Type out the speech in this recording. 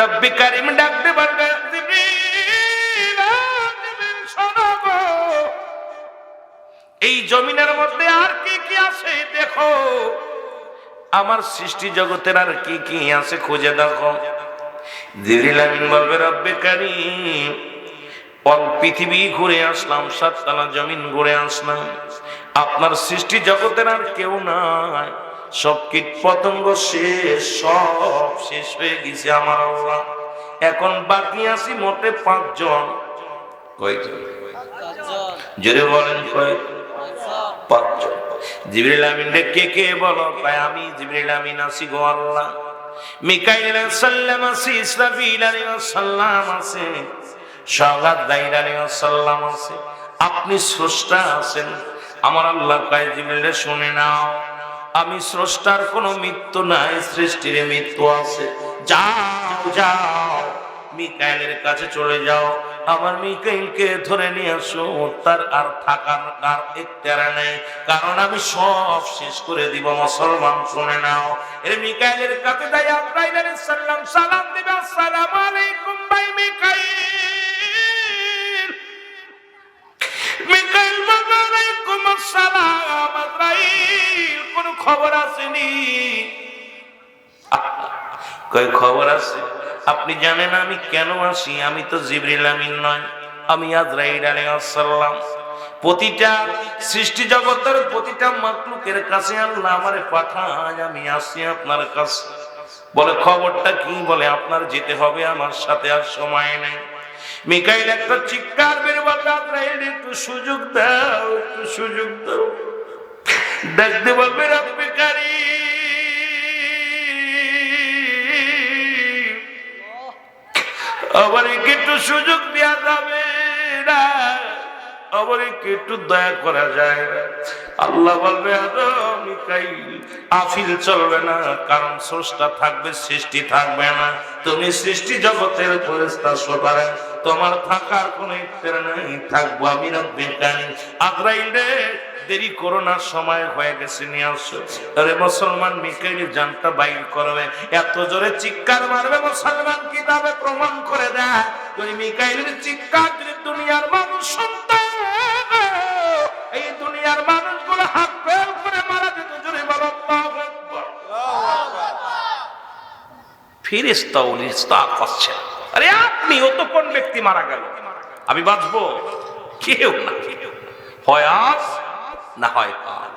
রব্বি কারিম ডাকতে। এই জমিনের মধ্যে আর কি কি আছে দেখো। আমার সৃষ্টি জগতের আর কি কি আছে খুঁজে দেখো। বলবে, রব্বে কারিম পৃথিবী ঘুরে আসলাম, সাততলা জমিন ঘুরে আসলাম। আপনার সৃষ্টি জগতের আর কেউ নাই। সব কীট পতঙ্গ শেষ, সব শেষ হয়ে গেছে আমার আল্লাহ। এখন বাকি আছি মোটে পাঁচজন। কয়েকজন জোরে বলেন কয়েক পাঁচজন। জিবরিল আমিন কে কে বলো? কয়, আমি জিবরিল আমিন আছি গো আল্লাহ। মিকাইল সালাম আছে, ইসরাফিল আলাইহিস সালাম আছে সগাত দাইর আলাইহিস সালাম আছে। আপনি স্রষ্টা আছেন। আমার আল্লাহ কয়, জিবরিল শুনে নাও। আমি স্রষ্টার কোনো মৃত্যু নাই, সৃষ্টির মৃত্যু আছে। যাও যাও, মিকাইলের কাছে চলে যাও। আমার মিকাইলকে ধরে নিয়ে আসো, তার আর থাকার আর ইখতিয়ার নেই। কারণ আমি সব শেষ করে দিব, মুসলমান শুনে নাও। এর মিকাইলের কাছে যাই, আব্রাহিম আলাইহিস সালাম সালাম দিবে, আসসালামু আলাইকুম। আসেনি। কই খবর আছে? আপনি জানেন আমি কেন আসি? আমি তো জিবরিল আমিন নয়, আমি আজরাইল প্রতিটা সৃষ্টি জগতের প্রতিটা মাকলুকের কাছে আল্লাহ আমারে পাঠায়, আমি আসি আপনার কাছে। বলে, খবরটা কি? বলে, আপনার যেতে হবে, আমার সাথে আর সময় নেই। মিকাইল একটা চিৎকার বের একটু সুযোগ দাও, একটু সুযোগ দাও। দেখতে বলবে রব্বে আবার একে একটু সুযোগ দেওয়া যাবে না। আবার একে একটু দয়া করা যায় না। আল্লাহ বলবে আফিল চলবে না, কারণ স্রষ্টা থাকবে, সৃষ্টি থাকবে না। তুমি সৃষ্টি জগতের ফেরেশতা সোপারে তোমার থাকার কোনো ইচ্ছা নেই। থাকব আমি রব্বিল কারীম। আজরাইল রে দেরি করোনার সময় হয়ে গেছে নিয়ে আসছো আরে মুসলমান মিকাইল জানটা বাইর করবে। এত জোরে চিৎকার মারবে মুসলমান কিতাবে প্রমাণ করে দেয়। যদি মিকাইলের চিৎকার যদি দুনিয়ার মানুষ শুনতো এই দুনিয়ার মানুষগুলো হাত ফেল করে মারা যেত। জোরে বলো ফিরিস্তাও নিস্তার পাচ্ছে না। আরে আপনি, ও তো কোন ব্যক্তি মারা গেল? আমি বাঁচবো? কেউ না। হয় আজ না হয় কাল।